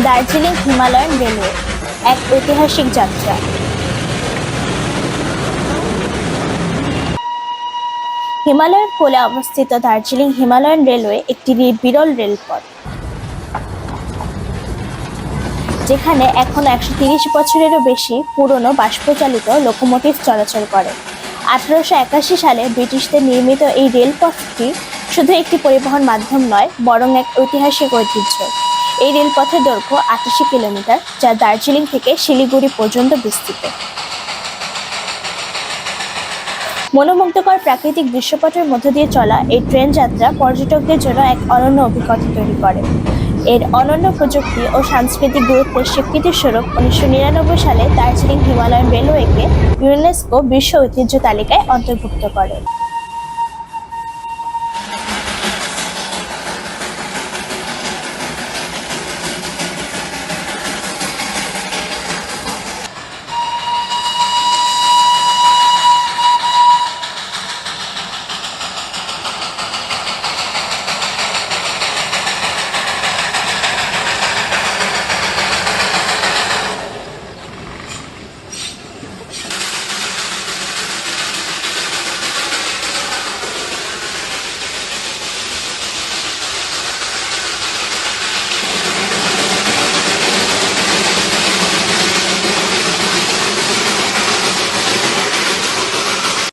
Darjeeling Himalayan railway, এক ঐতিহাসিক যাত্রা। হিমালয়ের কোলে অবস্থিত দার্জিলিং হিমালয়ান রেলওয়ে একটি বিরল রেলপথ, যেখানে এখন একশো তিরিশ বছরেরও বেশি পুরনো বাষ্পচালিত লোকোমোটিভ চলাচল করে। আঠারোশো একাশি সালে ব্রিটিশদের নির্মিত এই রেলপথটি শুধু একটি পরিবহন মাধ্যম নয়, বরং এক ঐতিহাসিক ঐতিহ্য। এই রেলপথের দৈর্ঘ্য আটাশি কিলোমিটার, যা দার্জিলিং থেকে শিলিগুড়ি পর্যন্ত বিস্তৃত। মনোমুগ্ধকর প্রাকৃতিক দৃশ্যপটের মধ্য দিয়ে চলা এই ট্রেন যাত্রা পর্যটকদের জন্য এক অনন্য অভিজ্ঞতা তৈরি করে। এর অনন্য প্রযুক্তি ও সাংস্কৃতিক গুরুত্বের স্বীকৃতিস্বরূপ উনিশশো নিরানব্বই সালে দার্জিলিং হিমালয়ান রেলওয়েকে ইউনেস্কো বিশ্ব ঐতিহ্য তালিকায় অন্তর্ভুক্ত করে।